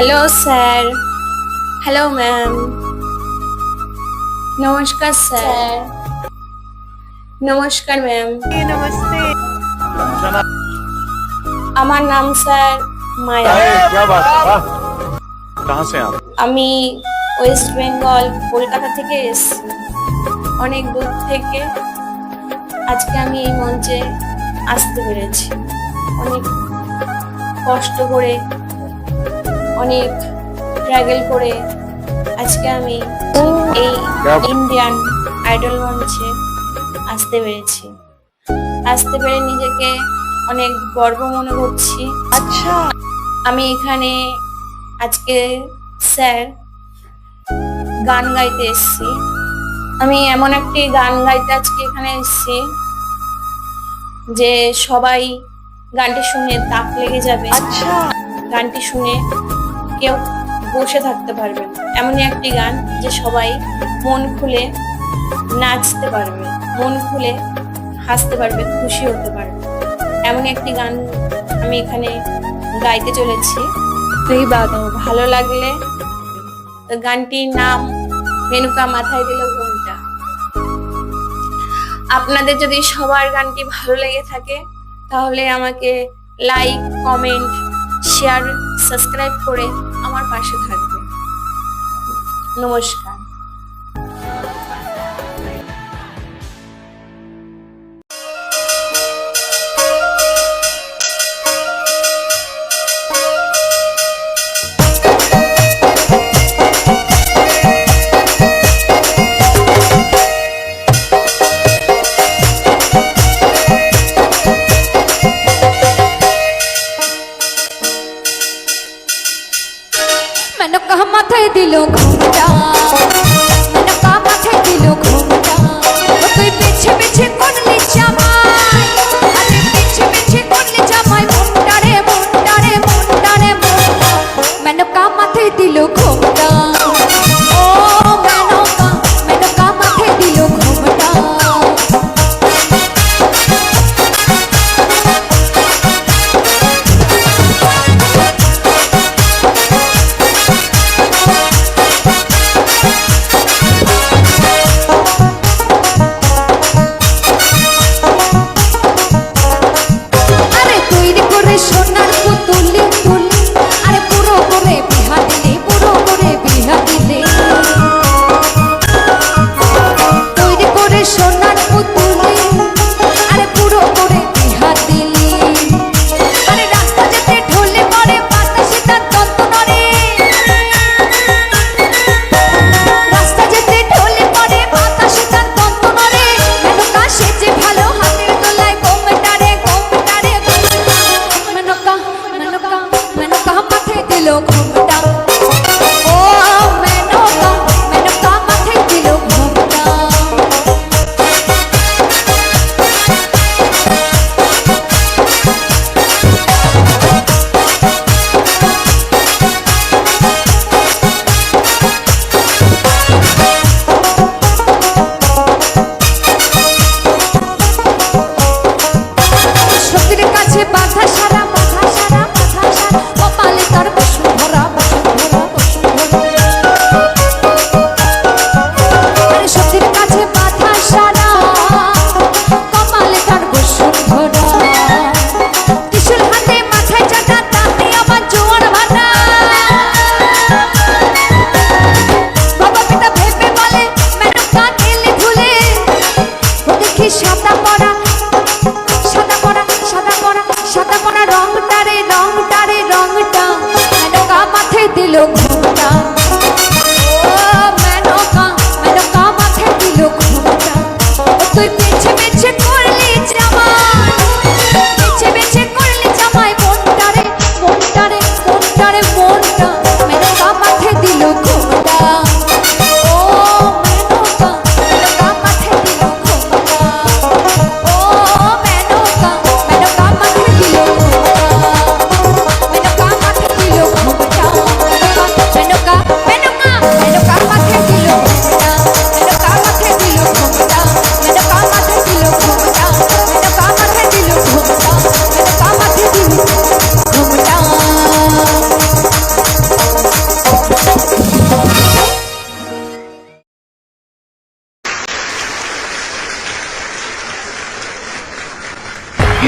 Hello sir hello ma'am নমস্কার sir নমস্কার ma'am নমস্তে আমার নাম স্যার মায়া আমি ওয়েস্ট বেঙ্গল কলকাতা থেকে এসেছি অনেক দূর থেকে আজকে আমি এই মঞ্চে আসতে পেরেছি। অনেক কষ্ট করে অনেক ট্রাভেল করে আজকে আমি এই ইন্ডিয়ান আইডল মঞ্চে আসতে পেরেছি। আসতে পেরে নিজেকে অনেক গর্ব মনে করছি। আচ্ছা। আমি এখানে আজকে স্যার গান গাইতে এসছি। আমি এমন একটি গান গাইতে আজকে এখানে এসছি যে সবাই গানটি শুনে তাক লেগে যাবে। আচ্ছা। গানটি শুনে কেউ বসে থাকতে পারবে এমনই একটি গান যে সবাই মন খুলে নাচতে পারবে, মন খুলে হাসতে পারবে, খুশি হতে পারবে। এমন একটি গান আমি এখানে গাইতে চলেছি। তুই বাদো ভালো লাগলে গানটির নাম মেনুকা মাথায় দিল ঘুমটা। আপনাদের যদি সবার গানটি ভালো লেগে থাকে, তাহলে আমাকে লাইক কমেন্ট শেয়ার সাবস্ক্রাইব করে আমার পাশে থাকবে। নমস্কার। মাথায় দিল sonar. পড়া সাদা পড়া সাদা পড়া সাদা পড়া রংটারে রংটারে রংটা মেনকা মাথায় দিল ঘুমটা। মেনকা তুই পেছে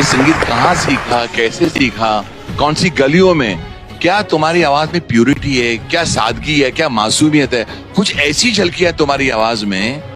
कहाँ सीखा, कैसे सीखा, कौन सी गलियों में? क्या तुम्हारी आवाज़ में प्योरिटी है? क्या सादगी है? क्या मासूमियत है? कुछ ऐसी झलकी है तुम्हारी आवाज़ में